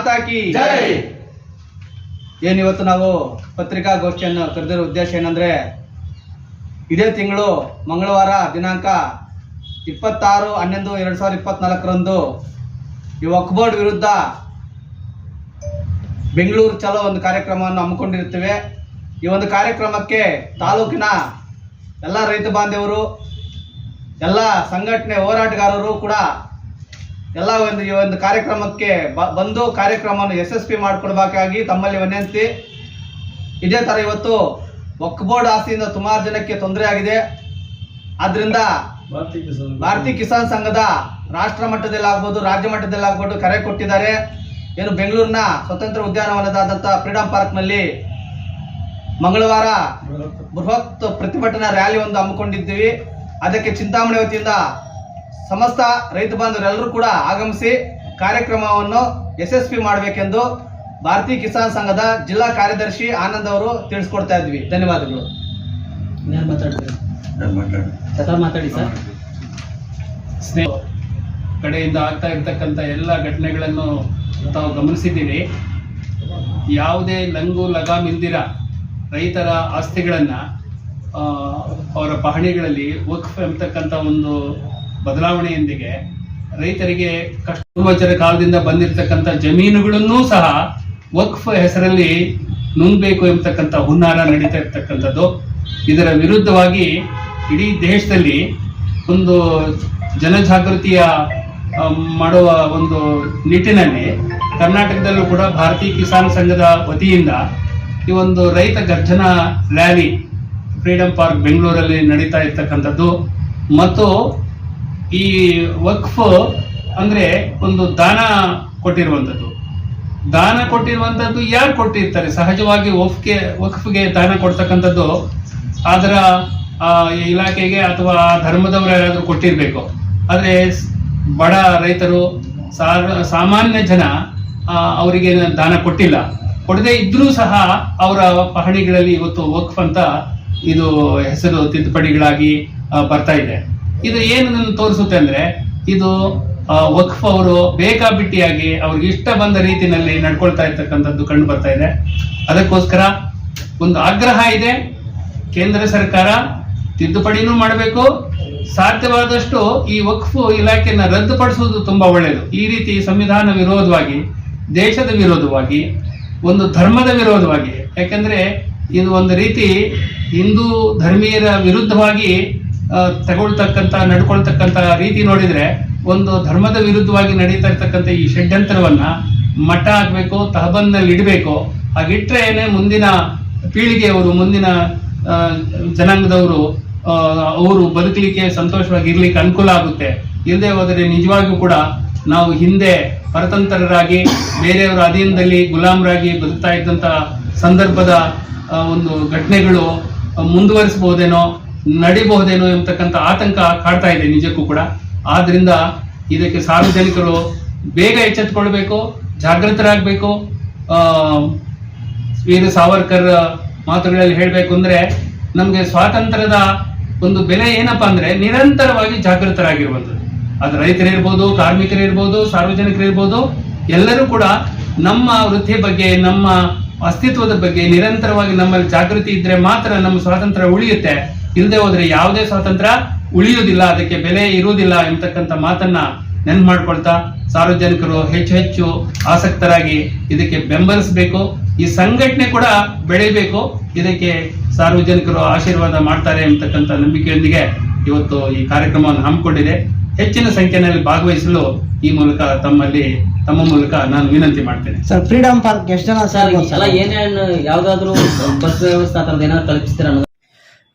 ಮಾತಾ ಕಿ ಜೈ. ಏನಿವತ್ತು ನಾವು ಪತ್ರಿಕಾಗೋಷ್ಠಿಯನ್ನು ಕರೆದಿರೋ ಉದ್ದೇಶ ಏನಂದ್ರೆ ಇದೇ ತಿಂಗಳು ಮಂಗಳವಾರ ದಿನಾಂಕ ಇಪ್ಪತ್ತಾರು ಹನ್ನೊಂದು ಎರಡು ಸಾವಿರದ ಇಪ್ಪತ್ನಾಲ್ಕರಂದು ಈ ವಕ್ಬೋರ್ಡ್ ವಿರುದ್ಧ ಬೆಂಗಳೂರು ಚಲೋ ಒಂದು ಕಾರ್ಯಕ್ರಮವನ್ನು ಹಮ್ಮಿಕೊಂಡಿರ್ತೇವೆ ಈ ಒಂದು ಕಾರ್ಯಕ್ರಮಕ್ಕೆ ತಾಲೂಕಿನ ಎಲ್ಲ ರೈತ ಬಾಂಧವರು ಎಲ್ಲ ಸಂಘಟನೆ ಹೋರಾಟಗಾರರು ಕೂಡ ಎಲ್ಲ ಒಂದು ಈ ಒಂದು ಕಾರ್ಯಕ್ರಮಕ್ಕೆ ಬಂದು ಕಾರ್ಯಕ್ರಮವನ್ನು ಯಶಸ್ವಿ ಮಾಡಿಕೊಡ್ಬೇಕಾಗಿ ತಮ್ಮಲ್ಲಿ ವಿನಂತಿ. ಇದೇ ಥರ ಇವತ್ತು ವಕ್ಫ್ ಬೋರ್ಡ್ ಆಸ್ತಿಯಿಂದ ಸುಮಾರು ಜನಕ್ಕೆ ತೊಂದರೆ ಆಗಿದೆ. ಆದ್ರಿಂದ ಭಾರತೀಯ ಕಿಸಾನ್ ಸಂಘದ ರಾಷ್ಟ್ರ ಮಟ್ಟದಲ್ಲಿ ಆಗ್ಬೋದು ರಾಜ್ಯ ಮಟ್ಟದಲ್ಲಿ ಆಗ್ಬೋದು ಕರೆ ಕೊಟ್ಟಿದ್ದಾರೆ. ಏನು ಬೆಂಗಳೂರಿನ ಸ್ವತಂತ್ರ ಉದ್ಯಾನವನದಾದಂಥ ಫ್ರೀಡಂ ಪಾರ್ಕ್ನಲ್ಲಿ ಮಂಗಳವಾರ ಬೃಹತ್ ಪ್ರತಿಭಟನಾ ರ್ಯಾಲಿ ಒಂದು ಹಮ್ಮಿಕೊಂಡಿದ್ದೀವಿ. ಅದಕ್ಕೆ ಚಿಂತಾಮಣಿ ವತಿಯಿಂದ ಸಮಸ್ತ ರೈತ ಬಾಂಧವರೆಲ್ಲರೂ ಕೂಡ ಆಗಮಿಸಿ ಕಾರ್ಯಕ್ರಮವನ್ನು ಯಶಸ್ವಿ ಮಾಡಬೇಕೆಂದು ಭಾರತೀಯ ಕಿಸಾನ್ ಸಂಘದ ಜಿಲ್ಲಾ ಕಾರ್ಯದರ್ಶಿ ಆನಂದ್ ಅವರು ತಿಳಿಸ್ಕೊಡ್ತಾ ಇದ್ವಿ. ಧನ್ಯವಾದಗಳು. ಮಾತಾಡಿ ಸರ್. ಸ್ನೇಹ ಕಡೆಯಿಂದ ಆಗ್ತಾ ಇರ್ತಕ್ಕಂಥ ಎಲ್ಲ ಘಟನೆಗಳನ್ನು ತಾವು ಗಮನಿಸಿದ್ದೀರಿ. ಯಾವುದೇ ಲಂಗು ಲಗಾಮ್ ಮಿಂದಿರ ರೈತರ ಆಸ್ತಿಗಳನ್ನು ಅವರ ಪಹಣಿಗಳಲ್ಲಿ ವಕ್ಫ್ ಎಂಬತಕ್ಕಂಥ ಒಂದು ಬದಲಾವಣೆಯೊಂದಿಗೆ ರೈತರಿಗೆ ಕಷ್ಟ ಪೂರ್ವಜರ ಕಾಲದಿಂದ ಬಂದಿರತಕ್ಕಂಥ ಜಮೀನುಗಳನ್ನೂ ಸಹ ವಕ್ಫ್ ಹೆಸರಲ್ಲಿ ನುಂಗಬೇಕು ಎಂಬತಕ್ಕಂಥ ಹುನ್ನಾರ ನಡೀತಾ ಇರ್ತಕ್ಕಂಥದ್ದು. ಇದರ ವಿರುದ್ಧವಾಗಿ ಇಡೀ ದೇಶದಲ್ಲಿ ಒಂದು ಜನಜಾಗೃತಿಯ ಮಾಡುವ ಒಂದು ನಿಟ್ಟಿನಲ್ಲಿ ಕರ್ನಾಟಕದಲ್ಲೂ ಕೂಡ ಭಾರತೀಯ ಕಿಸಾನ್ ಸಂಘದ ವತಿಯಿಂದ ಈ ಒಂದು ರೈತ ಗರ್ಜನ ರ್ಯಾಲಿ ಫ್ರೀಡಂ ಪಾರ್ಕ್ ಬೆಂಗಳೂರಲ್ಲಿ ನಡೀತಾ ಇರ್ತಕ್ಕಂಥದ್ದು. ಮತ್ತು ಈ ವಕ್ಫ್ ಅಂದ್ರೆ ಒಂದು ದಾನ ಕೊಟ್ಟಿರುವಂಥದ್ದು ದಾನ ಕೊಟ್ಟಿರುವಂಥದ್ದು ಯಾರು ಕೊಟ್ಟಿರ್ತಾರೆ? ಸಹಜವಾಗಿ ವಕ್ಫ್ಗೆ ವಕ್ಫ್ಗೆ ದಾನ ಕೊಡ್ತಕ್ಕಂಥದ್ದು ಅದರ ಇಲಾಖೆಗೆ ಅಥವಾ ಧರ್ಮದವರು ಯಾರಾದರೂ ಕೊಟ್ಟಿರಬೇಕು. ಆದರೆ ಬಡ ರೈತರು ಸಾಮಾನ್ಯ ಜನ ಅವರಿಗೆ ದಾನ ಕೊಟ್ಟಿಲ್ಲ. ಕೊಡದೇ ಇದ್ರೂ ಸಹ ಅವರ ಪಹಣಿಗಳಲ್ಲಿ ಇವತ್ತು ವಕ್ಫ್ ಅಂತ ಇದು ಹೆಸರು ತಿದ್ದುಪಡಿಗಳಾಗಿ ಬರ್ತಾ ಇದೆ. ಇದು ಏನು ನನ್ನ ತೋರಿಸುತ್ತೆ ಅಂದ್ರೆ, ಇದು ವಕ್ಫ್ ಅವರು ಬೇಕಾಬಿಟ್ಟಿಯಾಗಿ ಅವ್ರಿಗೆ ಇಷ್ಟ ಬಂದ ರೀತಿಯಲ್ಲಿ ನಡ್ಕೊಳ್ತಾ ಇರ್ತಕ್ಕಂಥದ್ದು ಕಂಡು ಬರ್ತಾ ಇದೆ. ಅದಕ್ಕೋಸ್ಕರ ಒಂದು ಆಗ್ರಹ ಇದೆ. ಕೇಂದ್ರ ಸರ್ಕಾರ ತಿದ್ದುಪಡಿನೂ ಮಾಡಬೇಕು. ಸಾಧ್ಯವಾದಷ್ಟು ಈ ವಕ್ಫ್ ಇಲಾಖೆನ ರದ್ದುಪಡಿಸುವುದು ತುಂಬಾ ಒಳ್ಳೆಯದು ಈ ರೀತಿ ಸಂವಿಧಾನ ವಿರೋಧವಾಗಿ, ದೇಶದ ವಿರೋಧವಾಗಿ, ಒಂದು ಧರ್ಮದ ವಿರೋಧವಾಗಿ. ಯಾಕಂದ್ರೆ, ಇದು ಒಂದು ರೀತಿ ಹಿಂದೂ ಧರ್ಮೀಯರ ವಿರುದ್ಧವಾಗಿ ತಗೊಳ್ತಕ್ಕಂಥ ನಡ್ಕೊಳ್ತಕ್ಕಂಥ ರೀತಿ ನೋಡಿದ್ರೆ ಒಂದು ಧರ್ಮದ ವಿರುದ್ಧವಾಗಿ ನಡೀತಾ ಇರ್ತಕ್ಕಂಥ ಈ ಷಡ್ಯಂತ್ರವನ್ನು ಮಠ ಹಾಕಬೇಕು ತಹಬಂದ್ನಲ್ಲಿ ಇಡಬೇಕು, ಹಾಗಿಟ್ರೆ ಏನೇ ಮುಂದಿನ ಪೀಳಿಗೆಯವರು ಮುಂದಿನ ಜನಾಂಗದವರು ಅವರು ಬದುಕಲಿಕ್ಕೆ ಸಂತೋಷವಾಗಿ ಇರ್ಲಿಕ್ಕೆ ಅನುಕೂಲ ಆಗುತ್ತೆ. ಇಲ್ಲದೆ ಹೋದರೆ ನಿಜವಾಗಿಯೂ ಕೂಡ ನಾವು ಹಿಂದೆ ಪರತಂತ್ರರಾಗಿ, ಬೇರೆಯವರ ಅಧೀನದಲ್ಲಿ ಗುಲಾಮರಾಗಿ ಬದುಕ್ತಾ ಇದ್ದಂತ ಸಂದರ್ಭದ ಒಂದು ಘಟನೆಗಳು ಮುಂದುವರಿಸಬಹುದೇನೋ ನಡಿಬಹುದೇನೋ ಎಂಬತಕ್ಕಂಥ ಆತಂಕ ಕಾಡ್ತಾ ಇದೆ ನಿಜಕ್ಕೂ ಕೂಡ. ಆದ್ರಿಂದ ಇದಕ್ಕೆ ಸಾರ್ವಜನಿಕರು ಬೇಗ ಎಚ್ಚೆತ್ಕೊಳ್ಬೇಕು ಜಾಗೃತರಾಗಬೇಕು. ವೀರ ಸಾವರ್ಕರ್ ಮಾತುಗಳಲ್ಲಿ ಹೇಳಬೇಕು ಅಂದ್ರೆ ನಮಗೆ ಸ್ವಾತಂತ್ರ್ಯದ ಒಂದು ಬೆಲೆ ಏನಪ್ಪಾ ಅಂದ್ರೆ ನಿರಂತರವಾಗಿ ಜಾಗೃತರಾಗಿರುವಂಥದ್ದು. ಅದು ರೈತರಿರ್ಬೋದು, ಕಾರ್ಮಿಕರಿರ್ಬೋದು, ಸಾರ್ವಜನಿಕರಿರ್ಬೋದು, ಎಲ್ಲರೂ ಕೂಡ ನಮ್ಮ ವೃತ್ತಿ ಬಗ್ಗೆ, ನಮ್ಮ ಅಸ್ತಿತ್ವದ ಬಗ್ಗೆ ನಿರಂತರವಾಗಿ ನಮ್ಮಲ್ಲಿ ಜಾಗೃತಿ ಇದ್ದರೆ ಮಾತ್ರ ನಮ್ಮ ಸ್ವಾತಂತ್ರ್ಯ ಉಳಿಯುತ್ತೆ. ಇಲ್ಲದೆ ಹೋದ್ರೆ ಯಾವುದೇ ಸ್ವಾತಂತ್ರ್ಯ ಉಳಿಯುವುದಿಲ್ಲ ಅದಕ್ಕೆ ಬೆಲೆ ಇರುವುದಿಲ್ಲ ಎಂಬತಕ್ಕಂಥ ಮಾತನ್ನ ನೆನ್ಪು ಮಾಡ್ಕೊಳ್ತಾ ಸಾರ್ವಜನಿಕರು ಹೆಚ್ಚು ಹೆಚ್ಚು ಆಸಕ್ತರಾಗಿ ಇದಕ್ಕೆ ಬೆಂಬಲಿಸಬೇಕು. ಈ ಸಂಘಟನೆ ಕೂಡ ಬೆಳಿಬೇಕು. ಇದಕ್ಕೆ ಸಾರ್ವಜನಿಕರು ಆಶೀರ್ವಾದ ಮಾಡ್ತಾರೆ ಎಂಬತಕ್ಕಂಥ ನಂಬಿಕೆಯೊಂದಿಗೆ ಇವತ್ತು ಈ ಕಾರ್ಯಕ್ರಮವನ್ನು ಹಮ್ಮಿಕೊಂಡಿದೆ. ಹೆಚ್ಚಿನ ಸಂಖ್ಯೆಯಲ್ಲಿ ಭಾಗವಹಿಸಲು ಈ ಮೂಲಕ ತಮ್ಮಲ್ಲಿ ತಮ್ಮ ಮೂಲಕ ನಾನು ವಿನಂತಿ ಮಾಡ್ತೇನೆ. ಸರ್ ಫ್ರೀಡಂ ಪಾರ್ಕ್ ಎಷ್ಟು ಜನ ಸರ್ ಏನೇನು ಯಾವ್ದಾದ್ರು ಬಸ್ ವ್ಯವಸ್ಥೆ ಆ ಥರದ್ದು ಏನಾದ್ರು ಕಲ್ಪಿಸ್ತೀರಾ